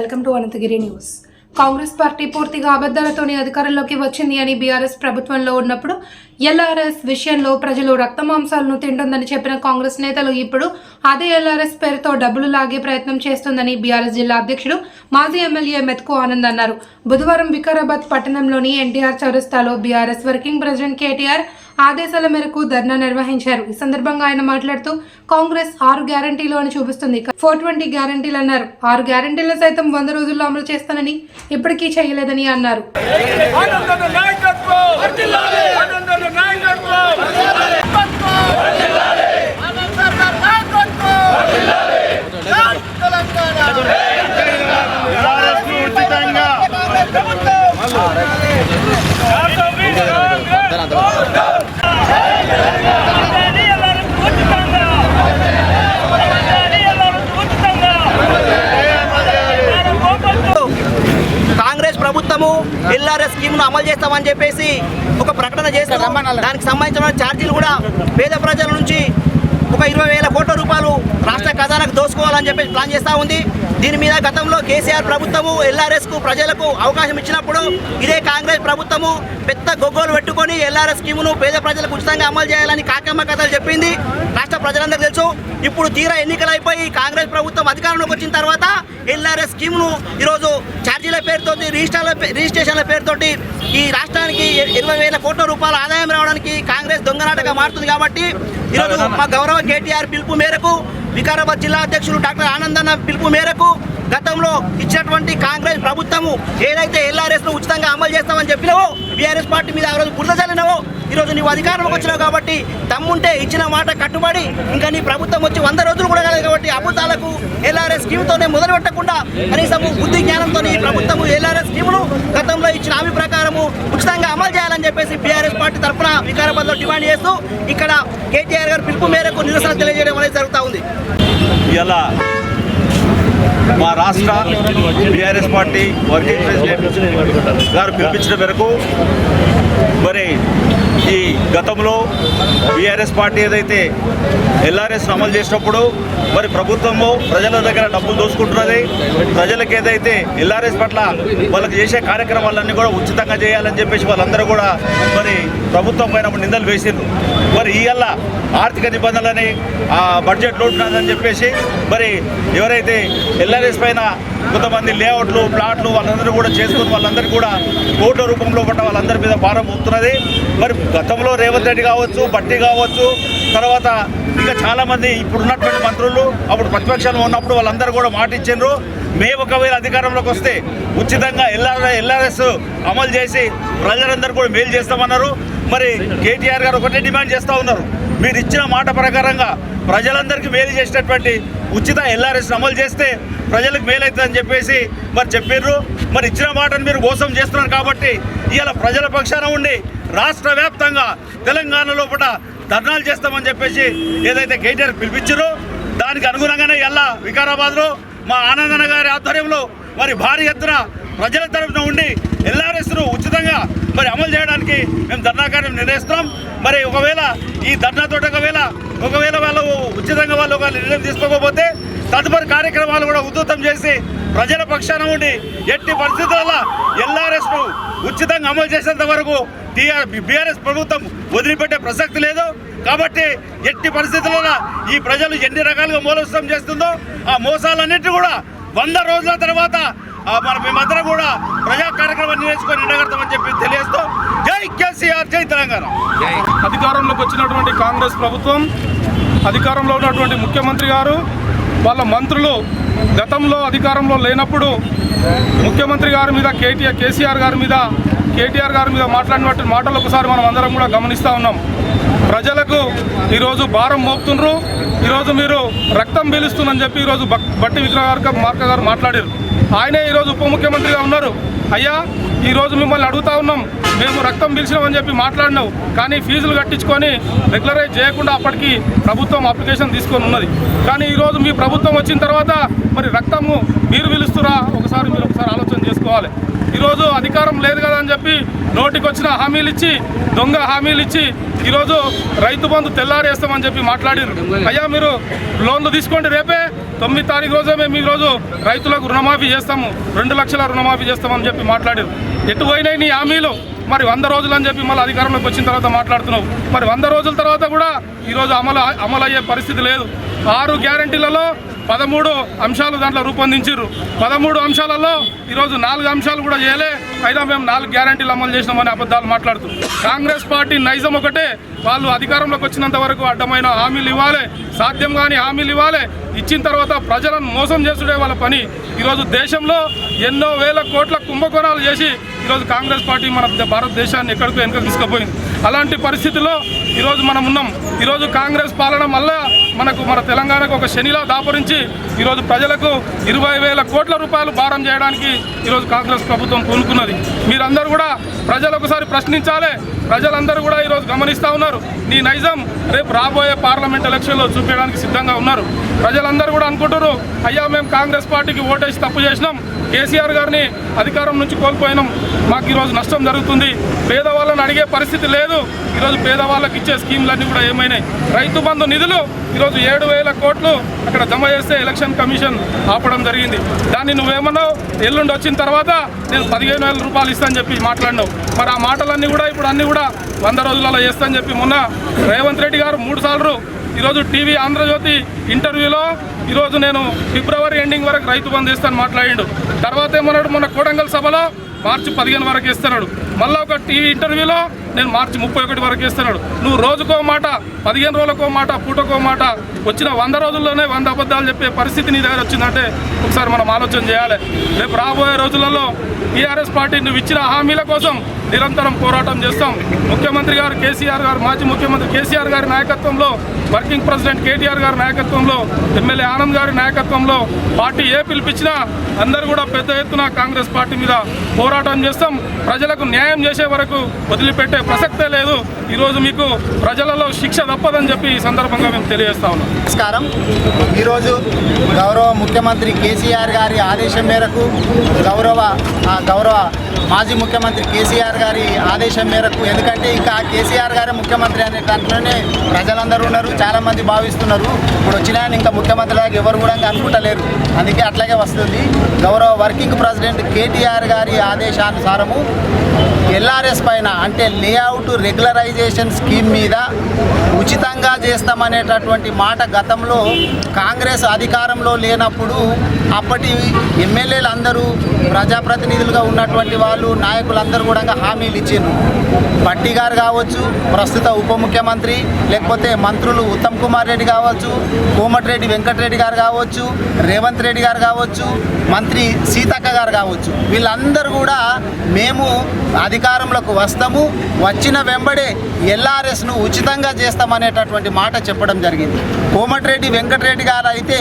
Welcome to Ananthagiri news. Congress party పూర్తిగా అబద్ధాలతోనే అధికారంలోకి వచ్చింది అని బీఆర్ఎస్ ప్రభుత్వంలో ఉన్నప్పుడు ఎల్ఆర్ఎస్ విషయంలో ప్రజలు రక్తమాంసాలను తింటుందని చెప్పిన కాంగ్రెస్ నేతలు ఇప్పుడు అదే ఎల్ఆర్ఎస్ పేరుతో డబ్బులు లాగే ప్రయత్నం చేస్తుందని బీఆర్ఎస్ జిల్లా అధ్యక్షుడు మాజీ ఎమ్మెల్యే మెత్కు ఆనంద్ అన్నారు. బుధవారం వికారాబాద్ పట్టణంలోని ఎన్టీఆర్ చౌరస్తాలో బీఆర్ఎస్ వర్కింగ్ ప్రెసిడెంట్ కేటీఆర్ ఆదేశాల మేరకు ధర్నా నిర్వహించారు. ఈ సందర్భంగా ఆయన మాట్లాడుతూ కాంగ్రెస్ ఆరు గ్యారంటీలు అని చూపిస్తుంది. ఫోర్ ట్వంటీ గ్యారంటీలు అన్నారు. ఆరు గ్యారంటీలు సైతం వంద రోజుల్లో అమలు చేస్తానని ఇప్పటికీ చేయలేదని అన్నారు ఆనందన నాయకత్వం ఆనందన నాయకత్వం ఆనందన నాయకత్వం జై తెలంగాణ ఎల్ఆర్ఎస్ను ఉచితంగా కాంగ్రెస్ ప్రభుత్వము ఎల్ఆర్ఎస్ స్కీమ్ను అమలు చేస్తామని చెప్పేసి ఒక ప్రకటన చేస్తాం దానికి సంబంధించిన ఛార్జీలు కూడా పేద ప్రజల నుంచి ఒక ఇరవై వేల కోట్ల రూపాయలు రాష్ట్ర ఖజానాకు దోసుకోవాలని చెప్పేసి ప్లాన్ చేస్తూ ఉంది. దీని మీద గతంలో కేసీఆర్ ప్రభుత్వము ఎల్ఆర్ఎస్కు ప్రజలకు అవకాశం ఇచ్చినప్పుడు ఇదే కాంగ్రెస్ ప్రభుత్వము పెద్ద గొగ్గోలు పెట్టుకొని ఎల్ఆర్ఎస్ స్కీమును పేద ప్రజలకు ఉచితంగా అమలు చేయాలని కాకమ్మ కథలు చెప్పింది. రాష్ట్ర ప్రజలందరికీ ఇప్పుడు తీరా ఎన్నికలు అయిపోయి కాంగ్రెస్ ప్రభుత్వం అధికారంలోకి వచ్చిన తర్వాత ఎల్ఆర్ఎస్ స్కీమ్ను ఈరోజు ఛార్జీల పేరుతోటి రిజిస్టర్ల రిజిస్ట్రేషన్ల పేరుతోటి ఈ రాష్ట్రానికి ఇరవై వేల కోట్ల రూపాయల ఆదాయం రావడానికి కాంగ్రెస్ దొంగనాటగా మారుతుంది కాబట్టి ఈరోజు మా గౌరవ కేటీఆర్ పిలుపు మేరకు వికారాబాద్ జిల్లా అధ్యక్షులు డాక్టర్ ఆనందన్న పిలుపు మేరకు గతంలో ఇచ్చినటువంటి కాంగ్రెస్ ప్రభుత్వము ఏదైతే ఎల్ఆర్ఎస్ను ఉచితంగా అమలు చేస్తామని చెప్పినావో బీఆర్ఎస్ పార్టీ మీద ఆ రోజు బురద చల్లినావో ఈరోజు నువ్వు అధికారంలోకి వచ్చినావు కాబట్టి తమ్ముంటే ఇచ్చిన మాట కట్టుబడి ఇంకా నీ ప్రభుత్వం వచ్చి వంద రోజులు కూడా కాలేదు కాబట్టి అబద్ధాలకు ఎల్ఆర్ఎస్ స్కీమ్తోనే మొదలు పెట్టకుండా కనీసం బుద్ధి జ్ఞానంతో ఈ ప్రభుత్వం ఎల్ఆర్ఎస్ స్కీమును గతంలో ఇచ్చిన హామీ ప్రకారము ఉచితంగా అమలు చేయాలని చెప్పేసి బీఆర్ఎస్ పార్టీ తరఫున వికారాబాద్లో డిమాండ్ చేస్తూ ఇక్కడ కేటీఆర్ గారు పిలుపు మేరకు నిరసన తెలియజేయడం అనేది జరుగుతూ ఉంది. ఇలా మా రాష్ట్ర బీఆర్ఎస్ పార్టీ వర్కింగ్ ప్రెసిడెంట్ గారు పిలిపించిన మేరకు మరి ఈ గతంలో బీఆర్ఎస్ పార్టీ ఏదైతే ఎల్ఆర్ఎస్ అమలు చేసినప్పుడు మరి ప్రభుత్వము ప్రజల దగ్గర డబ్బులు దోసుకుంటున్నది ప్రజలకు ఏదైతే ఎల్ఆర్ఎస్ పట్ల వాళ్ళకి చేసే కార్యక్రమాలన్నీ కూడా ఉచితంగా చేయాలని చెప్పేసి వాళ్ళందరూ కూడా మరి ప్రభుత్వం పైన నిందలు వేసిండ్రు. మరి ఇవాళ ఆర్థిక నిబంధనలని ఆ బడ్జెట్ లోటు చెప్పేసి మరి ఎవరైతే ఎల్ఆర్ఎస్ పైన కొంతమంది లేఅవుట్లు ప్లాట్లు వాళ్ళందరూ కూడా చేసుకుని వాళ్ళందరూ కూడా కోట్ల రూపంలో పడ్డ వాళ్ళందరి మీద భారం పోతున్నది మరి గతంలో రేవంత్ రెడ్డి కావచ్చు బట్టి కావచ్చు తర్వాత ఇంకా చాలామంది ఇప్పుడు ఉన్నటువంటి మంత్రులు అప్పుడు ప్రతిపక్షంలో ఉన్నప్పుడు వాళ్ళందరూ కూడా మాట ఇచ్చిండ్రు. మేము ఒకవేళ అధికారంలోకి వస్తే ఉచితంగా ఎల్ఆర్ ఎల్ఆర్ఎస్ అమలు చేసి ప్రజలందరూ కూడా మేలు చేస్తామన్నారు. మరి కేటీఆర్ గారు ఒకటే డిమాండ్ చేస్తూ ఉన్నారు. మీరు ఇచ్చిన మాట ప్రకారంగా ప్రజలందరికీ మేలు చేసినటువంటి ఉచిత ఎల్ఆర్ఎస్ అమలు చేస్తే ప్రజలకు మేలవుతుందని చెప్పేసి మరి చెప్పారు మరి ఇచ్చిన మాటను మీరు మోసం చేస్తున్నారు కాబట్టి ఇవాళ ప్రజల పక్షాన ఉండి రాష్ట్ర వ్యాప్తంగా తెలంగాణ లోపల ధర్నాలు చేస్తామని చెప్పేసి ఏదైతే కేటీఆర్ పిలిపించారో దానికి అనుగుణంగానే ఎలా వికారాబాద్లో మా ఆనందన గారి ఆధ్వర్యంలో మరి భారీ ఎత్తున ప్రజల తరఫున ఉండి ఎల్ఆర్ఎస్ను ఉచితంగా మరి అమలు చేయడానికి మేము ధర్నా కార్యం నిర్ణయిస్తున్నాం. మరి ఒకవేళ ఈ ధర్నాతో ఒకవేళ ఒకవేళ వాళ్ళు ఉచితంగా వాళ్ళు ఒక నిర్ణయం తీసుకోకపోతే తదుపరి కార్యక్రమాలు కూడా ఉధృతం చేసి ప్రజల పక్షాన ఉండి ఎట్టి పరిస్థితులలో ఎల్ఆర్ఎస్ను ఉచితంగా అమలు చేసేంత వరకు టీఆర్ బీఆర్ఎస్ ప్రభుత్వం వదిలిపెట్టే ప్రసక్తి లేదు. కాబట్టి ఎట్టి పరిస్థితులలో ఈ ప్రజలు ఎన్ని రకాలుగా మోసం చేస్తుందో ఆ మోసాలన్నింటినీ కూడా వంద రోజుల తర్వాత మన మేమందరం కూడా ప్రజా కార్యక్రమాన్ని నేర్చుకొని ఎండగడతామని చెప్పి తెలియజేస్తూ జై కేసీఆర్ జై తెలంగాణ. అధికారంలోకి వచ్చినటువంటి కాంగ్రెస్ ప్రభుత్వం అధికారంలో ఉన్నటువంటి ముఖ్యమంత్రి గారు వాళ్ళ మంత్రులు గతంలో అధికారంలో లేనప్పుడు ముఖ్యమంత్రి గారి మీద కేటీఆర్ కేసీఆర్ గారి మీద కేటీఆర్ గారి మీద మాట్లాడినటువంటి మాటలు ఒకసారి మనం అందరం కూడా గమనిస్తూ ఉన్నాం. ప్రజలకు ఈరోజు భారం మోపుతుండ్రు. ఈరోజు మీరు రక్తం పీలుస్తుందని చెప్పి ఈరోజు బ బట్టి విక్రమార్క మార్క గారు మాట్లాడారు. ఆయనే ఈరోజు ఉప ముఖ్యమంత్రిగా ఉన్నారు. అయ్యా ఈరోజు మిమ్మల్ని అడుగుతా ఉన్నాం. మేము రక్తం పిలిచినామని చెప్పి మాట్లాడినావు. కానీ ఫీజులు కట్టించుకొని రెగ్యులరైజ్ చేయకుండా అప్పటికి ప్రభుత్వం అప్లికేషన్ తీసుకొని ఉన్నది. కానీ ఈరోజు మీ ప్రభుత్వం వచ్చిన తర్వాత మరి రక్తము మీరు పిలుస్తురా? ఒకసారి మీరు ఒకసారి ఆలోచన చేసుకోవాలి. ఈరోజు అధికారం లేదు కదా అని చెప్పి నోటికి వచ్చిన హామీలు ఇచ్చి దొంగ హామీలు ఇచ్చి ఈరోజు రైతు బంధు తెల్లారేస్తామని చెప్పి మాట్లాడారు అయ్యా మీరు లోన్లు తీసుకోండి రేపే. తొమ్మిది తారీఖు రోజే మేము ఈరోజు రైతులకు రుణమాఫీ చేస్తాము. రెండు లక్షల రుణమాఫీ చేస్తామని చెప్పి మాట్లాడారు ఎటు పోయినాయి నీ హామీలు? మరి వంద రోజులు అని చెప్పి మళ్ళీ అధికారంలోకి వచ్చిన తర్వాత మాట్లాడుతున్నావు. మరి వంద రోజుల తర్వాత కూడా ఈరోజు అమలు అమలు అయ్యే పరిస్థితి లేదు. ఆరు గ్యారంటీలలో పదమూడు అంశాలు దాంట్లో రూపొందించారు పదమూడు అంశాలలో ఈరోజు నాలుగు అంశాలు కూడా చేయలే. అయినా మేము నాలుగు గ్యారంటీలు అమలు చేసినామని అబద్ధాలు మాట్లాడుతూ కాంగ్రెస్ పార్టీ నైజం ఒకటే. వాళ్ళు అధికారంలోకి వచ్చినంత వరకు అడ్డమైన హామీలు ఇవ్వాలి. సాధ్యం కాని హామీలు ఇవ్వాలి. ఇచ్చిన తర్వాత ప్రజలను మోసం చేసుడే వాళ్ళ పని. ఈరోజు దేశంలో ఎన్నో వేల కోట్ల కుంభకోణాలు చేసి ఈరోజు కాంగ్రెస్ పార్టీ మన భారతదేశాన్ని ఎక్కడికో వెనుక తీసుకుపోయింది. అలాంటి పరిస్థితుల్లో ఈరోజు మనం ఉన్నాం. ఈరోజు కాంగ్రెస్ పాలన మళ్ళా మనకు మన తెలంగాణకు ఒక శనిలా దాపరించి ఈరోజు ప్రజలకు ఇరవై వేల కోట్ల రూపాయలు భారం చేయడానికి ఈరోజు కాంగ్రెస్ ప్రభుత్వం పూనుకున్నది. మీరందరూ కూడా ప్రజలు ఒకసారి ప్రశ్నించాలి. ప్రజలందరూ కూడా ఈరోజు గమనిస్తూ ఉన్నారు. నీ నైజం రేపు రాబోయే పార్లమెంట్ ఎలక్షన్లో చూపించడానికి సిద్ధంగా ఉన్నారు. ప్రజలందరూ కూడా అనుకుంటారు అయ్యా మేము కాంగ్రెస్ పార్టీకి ఓటేసి తప్పు చేసినాం. కేసీఆర్ గారిని అధికారం నుంచి కోల్పోయినాం. మాకు ఈరోజు నష్టం జరుగుతుంది. పేదవాళ్ళని అడిగే పరిస్థితి లేదు. ఈరోజు పేదవాళ్ళకి ఇచ్చే స్కీమ్లన్నీ కూడా ఏమైనాయి. రైతు బంధు నిధులు ఈరోజు ఏడు వేల కోట్లు అక్కడ జమ చేస్తే ఎలక్షన్ కమిషన్ ఆపడం జరిగింది. దాన్ని నువ్వేమన్నావు? ఎల్లుండి వచ్చిన తర్వాత నేను పదిహేను వేల రూపాయలు ఇస్తాను చెప్పి మాట్లాడినావు. మరి ఆ మాటలన్నీ కూడా ఇప్పుడు అన్నీ కూడా వంద రోజులలో చేస్తానని చెప్పి మొన్న రేవంత్ రెడ్డి గారు మూడు సార్లు ఈరోజు టీవీ ఆంధ్రజ్యోతి ఇంటర్వ్యూలో ఈరోజు నేను ఫిబ్రవరి ఎండింగ్ వరకు రైతు బంధు ఇస్తాను మాట్లాడిండు. తర్వాత ఏమన్నాడు? మొన్న కోడంగల్ సభలో మార్చి పదిహేను వరకు ఇస్తున్నాడు. మళ్ళీ ఒక టీవీ ఇంటర్వ్యూలో నేను మార్చి ముప్పై ఒకటి వరకు ఇస్తున్నాడు. నువ్వు రోజుకో మాట పదిహేను రోజులకో మాట పూటకో మాట వచ్చిన వంద రోజుల్లోనే వంద అబద్ధాలు చెప్పే పరిస్థితి నీ దగ్గర వచ్చిందంటే ఒకసారి మనం ఆలోచన చేయాలి. రేపు రాబోయే రోజులలో టీఆర్ఎస్ పార్టీ నువ్వు ఇచ్చిన హామీల కోసం నిరంతరం పోరాటం చేస్తాం. ముఖ్యమంత్రి గారు కేసీఆర్ గారు మాజీ ముఖ్యమంత్రి కేసీఆర్ గారి నాయకత్వంలో వర్కింగ్ ప్రెసిడెంట్ కేటీఆర్ గారి నాయకత్వంలో ఎమ్మెల్యే ఆనంద్ గారి నాయకత్వంలో పార్టీ ఏ పిలిపించినా అందరూ కూడా పెద్ద ఎత్తున కాంగ్రెస్ పార్టీ మీద పోరాటం చేస్తాం. ప్రజలకు న్యాయం చేసే వరకు వదిలిపెట్టే ప్రసక్తే లేదు. ఈరోజు మీకు ప్రజలలో శిక్ష తప్పదని చెప్పి ఈ సందర్భంగా మేము తెలియజేస్తా ఉన్నాం. నమస్కారం. ఈరోజు గౌరవ ముఖ్యమంత్రి కేసీఆర్ గారి ఆదేశం మేరకు గౌరవ గౌరవ మాజీ ముఖ్యమంత్రి కేసీఆర్ గారి ఆదేశం మేరకు ఎందుకంటే ఇంకా కేసీఆర్ గారే ముఖ్యమంత్రి అనే దాంట్లోనే ప్రజలందరూ ఉన్నారు చాలామంది భావిస్తున్నారు. ఇప్పుడు వచ్చిన ఆయన ఇంకా ముఖ్యమంత్రి లాగా ఎవరు కూడా అనుకుంటలేరు. అందుకే అట్లాగే వస్తుంది. గౌరవ వర్కింగ్ ప్రెసిడెంట్ కేటీఆర్ గారి ఆదేశానుసారము ఎల్ఆర్ఎస్ పైన అంటే లేఅవుట్ రెగ్యులరైజేషన్ స్కీమ్ మీద ఉచితంగా చేస్తామనేటటువంటి మాట గతంలో కాంగ్రెస్ అధికారంలో లేనప్పుడు అప్పటి ఎమ్మెల్యేలు అందరూ ప్రజాప్రతినిధులుగా ఉన్నటువంటి వాళ్ళు నాయకులందరూ కూడా హామీలు ఇచ్చిండ్రు. భట్టి గారు కావచ్చు ప్రస్తుత ఉప ముఖ్యమంత్రి లేకపోతే మంత్రులు ఉత్తమ్ కుమార్ రెడ్డి కావచ్చు కోమటిరెడ్డి వెంకటరెడ్డి గారు కావచ్చు రేవంత్ రెడ్డి గారు కావచ్చు మంత్రి సీతక్క గారు కావచ్చు వీళ్ళందరూ కూడా మేము అధికారంలోకి వస్తాము. వచ్చిన వెంబడే ఎల్ఆర్ఎస్ను ఉచితంగా చేస్తామనేటటువంటి మాట చెప్పడం జరిగింది. కోమటిరెడ్డి వెంకటరెడ్డి గారు అయితే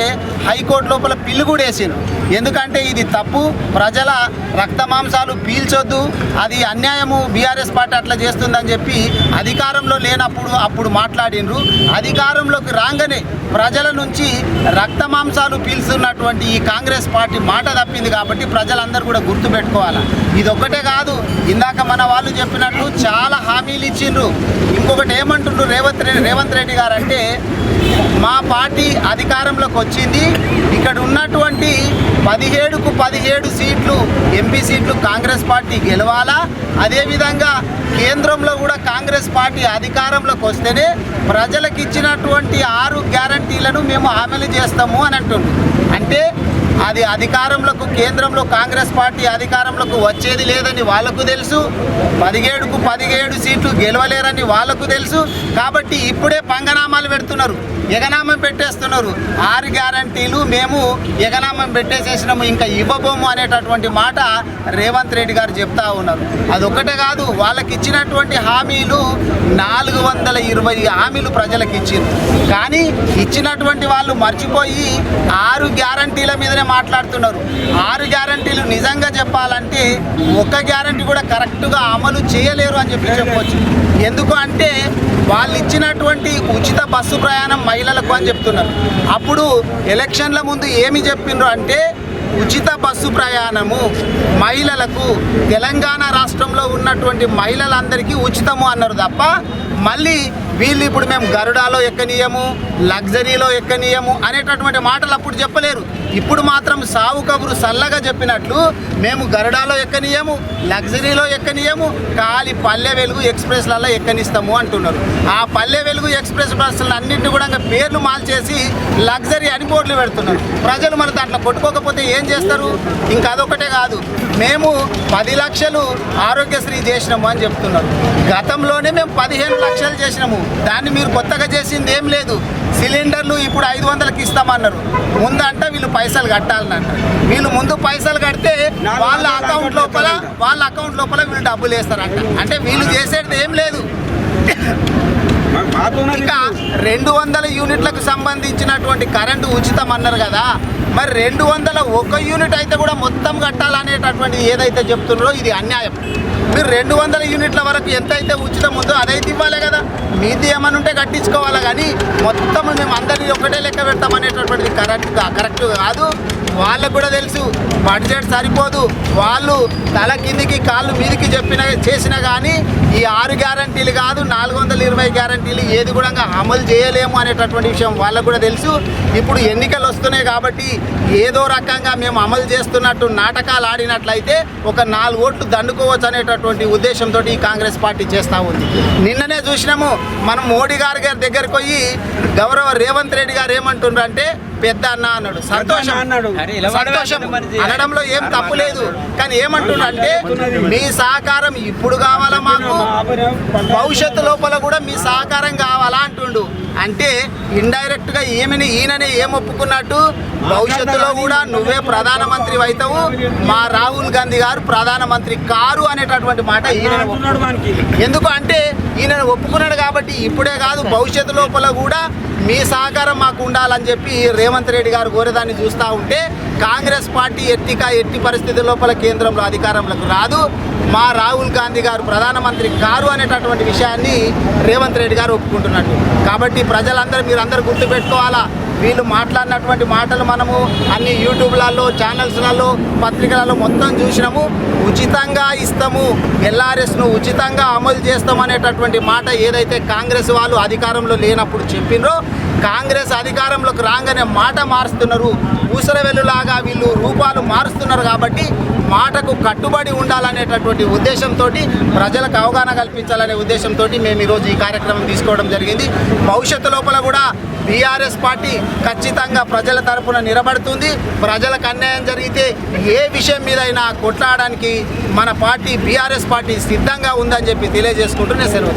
హైకోర్టు లోపల పిల్లు కూడా వేసారు ఎందుకంటే ఇది తప్పు ప్రజల రక్త మాంసాలు పీల్చొద్దు అది అన్యాయము బీఆర్ఎస్ పార్టీ అట్లా చేస్తుందని చెప్పి అధికారంలో లేనప్పుడు అప్పుడు మాట్లాడిండ్రు. అధికారంలోకి రాగానే ప్రజల నుంచి రక్త మాంసాలు పీల్చున్నటువంటి ఈ కాంగ్రెస్ పార్టీ మాట తప్పింది కాబట్టి ప్రజలందరూ కూడా గుర్తుపెట్టుకోవాలి. ఇది ఒక్కటే కాదు ఇందాక మన వాళ్ళు చెప్పినట్లు చాలా హామీలు ఇచ్చిండ్రు. ఇంకొకటి ఏమంటుండ్రు రేవంత్ రెడ్డి రేవంత్ రెడ్డి గారు అంటే మా పార్టీ అధికారంలోకి వచ్చింది. ఇక్కడ ఉన్నటువంటి పదిహేడుకు పదిహేడు సీట్లు ఎంపీ సీట్లు కాంగ్రెస్ పార్టీ గెలవాలా? అదేవిధంగా కేంద్రంలో కూడా కాంగ్రెస్ పార్టీ అధికారంలోకి వస్తేనే ప్రజలకు ఇచ్చినటువంటి ఆరు గ్యారంటీలను మేము అమలు చేస్తాము అని అంటే అది అధికారంలోకి కేంద్రంలో కాంగ్రెస్ పార్టీ అధికారంలోకి వచ్చేది లేదని వాళ్ళకు తెలుసు. పదిహేడుకు పదిహేడు సీట్లు గెలవలేరని వాళ్ళకు తెలుసు. కాబట్టి ఇప్పుడే పంగనామాలు పెడుతున్నారు. ఎగనామం పెట్టేస్తున్నారు. ఆరు గ్యారంటీలు మేము ఎగనామం పెట్టేసేసినాము ఇంకా ఇవ్వబోము అనేటటువంటి మాట రేవంత్ రెడ్డి గారు చెప్తా ఉన్నారు. అదొక్కటే కాదు వాళ్ళకి ఇచ్చినటువంటి హామీలు నాలుగు వందల ఇరవై హామీలు ప్రజలకు ఇచ్చింది కానీ ఇచ్చినటువంటి వాళ్ళు మర్చిపోయి ఆరు గ్యారంటీల మీదనే మాట్లాడుతున్నారు. ఆరు గ్యారంటీలు నిజంగా చెప్పాలంటే ఒక్క గ్యారంటీ కూడా కరెక్ట్గా అమలు చేయలేరు అని చెప్పి చెప్పవచ్చు ఎందుకు అంటే వాళ్ళు ఇచ్చినటువంటి ఉచిత బస్సు ప్రయాణం మహిళలకు అని చెప్తున్నారు. అప్పుడు ఎలక్షన్ల ముందు ఏమి చెప్పిండ్రు అంటే ఉచిత బస్సు ప్రయాణము మహిళలకు తెలంగాణ రాష్ట్రంలో ఉన్నటువంటి మహిళలందరికీ ఉచితము అన్నారు తప్ప మళ్ళీ వీళ్ళు ఇప్పుడు మేము గరుడాలో ఎక్కనీయము లగ్జరీలో ఎక్కనీయము అనేటటువంటి మాటలు అప్పుడు చెప్పలేరు. ఇప్పుడు మాత్రం సావు కబురు సల్లగా చెప్పినట్లు మేము గరుడాలో ఎక్కనీయము లగ్జరీలో ఎక్కనీయము కాలి పల్లె వెలుగు ఎక్స్ప్రెస్లలో ఎక్కనిస్తాము అంటున్నారు. ఆ పల్లె వెలుగు ఎక్స్ప్రెస్ బస్సులు అన్నింటినీ కూడా పేర్లు మార్చేసి లగ్జరీ అని బోర్డులు పెడుతున్నారు. ప్రజలు మన దాంట్లో కొట్టుకోకపోతే ఏం చేస్తారు? ఇంకా అదొకటే కాదు. మేము పది లక్షలు ఆరోగ్యశ్రీ చేసినాము అని చెప్తున్నారు. గతంలోనే మేము పదిహేను లక్షలు చేసినాము. దాన్ని మీరు కొత్తగా చేసింది ఏం లేదు. సిలిండర్లు ఇప్పుడు ఐదు వందలకి ఇస్తామన్నారు. ముందంట వీళ్ళు పైసలు కట్టాలని అంటారు వీళ్ళు ముందు పైసలు కడితే వాళ్ళ అకౌంట్ లోపల వాళ్ళ అకౌంట్ లోపల వీళ్ళు డబ్బులు వేస్తారంట. అంటే వీళ్ళు చేసేది ఏం లేదు. ఇంకా రెండు వందల యూనిట్లకు సంబంధించినటువంటి కరెంటు ఉచితం అన్నారు కదా. మరి రెండు వందల ఒక యూనిట్ అయితే కూడా మొత్తం కట్టాలనేటటువంటిది ఏదైతే చెప్తున్నారో ఇది అన్యాయం. మీరు రెండు వందల యూనిట్ల వరకు ఎంత అయితే ఉచితం ఉందో అదైతే ఇవ్వాలి కదా. మీది ఏమని ఉంటే కట్టించుకోవాలి కానీ మొత్తం మేము అందరినీ ఒకటే లెక్క పెడతామనేటటువంటిది కరెక్ట్ కరెక్ట్ కాదు. వాళ్ళకు కూడా తెలుసు బడ్జెట్ సరిపోదు. వాళ్ళు తల కిందికి కాళ్ళు మీదికి చెప్పిన చేసినా కానీ ఈ ఆరు గ్యారంటీలు కాదు నాలుగు వందల ఇరవై గ్యారంటీలు ఏది కూడా అమలు చేయలేము అనేటటువంటి విషయం వాళ్ళకు కూడా తెలుసు. ఇప్పుడు ఎన్నికలు వస్తున్నాయి కాబట్టి ఏదో రకంగా మేము అమలు చేస్తున్నట్టు నాటకాలు ఆడినట్లయితే ఒక నాలుగు ఓట్లు దండుకోవచ్చు అనేటటువంటి ఉద్దేశంతో ఈ కాంగ్రెస్ పార్టీ చేస్తూ ఉంది. నిన్ననే చూసినాము మనం మోడీ గారి గారి దగ్గరికి పోయి గౌరవ రేవంత్ రెడ్డి గారు ఏమంటున్నారు అంటే పెద్ద అన్న అన్నాడు. సంతోషం. సంతోషం. అనడంలో ఏం తప్పు లేదు. కానీ ఏమంటున్నా అంటే మీ సహకారం ఇప్పుడు కావాలా మాకు? భవిష్యత్తు లోపల కూడా మీ సహకారం కావాలా? అంటుండు. అంటే ఇండైరెక్ట్గా ఈమెని ఈయననే ఏం ఒప్పుకున్నట్టు భవిష్యత్తులో కూడా నువ్వే ప్రధానమంత్రి అవుతావు. మా రాహుల్ గాంధీ గారు ప్రధానమంత్రి కారు అనేటటువంటి మాట ఈయన ఎందుకు అంటే ఈయన ఒప్పుకున్నాడు కాబట్టి ఇప్పుడే కాదు భవిష్యత్తు లోపల కూడా మీ సహకారం మాకు ఉండాలని చెప్పి రేవంత్ రెడ్డి గారు కోరేదాన్ని చూస్తూ ఉంటే కాంగ్రెస్ పార్టీ ఎట్టిక ఎట్టి పరిస్థితుల లోపల కేంద్రంలో అధికారంలోకి రాదు. మా రాహుల్ గాంధీ గారు ప్రధానమంత్రి కారు అనేటటువంటి విషయాన్ని రేవంత్ రెడ్డి గారు ఒప్పుకుంటున్నట్టు. కాబట్టి ప్రజలందరూ మీరందరూ గుర్తుపెట్టుకోవాలా? వీళ్ళు మాట్లాడినటువంటి మాటలు మనము అన్ని యూట్యూబ్లలో ఛానల్స్లలో పత్రికలలో మొత్తం చూసినాము. ఉచితంగా ఇస్తాము. ఎల్ఆర్ఎస్ను ఉచితంగా అమలు చేస్తాం అనేటటువంటి మాట ఏదైతే కాంగ్రెస్ వాళ్ళు అధికారంలో లేనప్పుడు చెప్పినరో కాంగ్రెస్ అధికారంలోకి రాగానే మాట మారుస్తున్నారు. ఊసరవెల్లులాగా వీళ్ళు రూపాలు మారుస్తున్నారు కాబట్టి మాటకు కట్టుబడి ఉండాలనేటటువంటి ఉద్దేశంతో ప్రజలకు అవగాహన కల్పించాలనే ఉద్దేశంతో మేము ఈరోజు ఈ కార్యక్రమం తీసుకోవడం జరిగింది. భవిష్యత్తు లోపల కూడా బీఆర్ఎస్ పార్టీ ఖచ్చితంగా ప్రజల తరపున నిలబడుతుంది. ప్రజలకు అన్యాయం జరిగితే ఏ విషయం మీదైనా కొట్లాడడానికి మన పార్టీ బీఆర్ఎస్ పార్టీ సిద్ధంగా ఉందని చెప్పి తెలియజేసుకుంటూ నేను సెలవు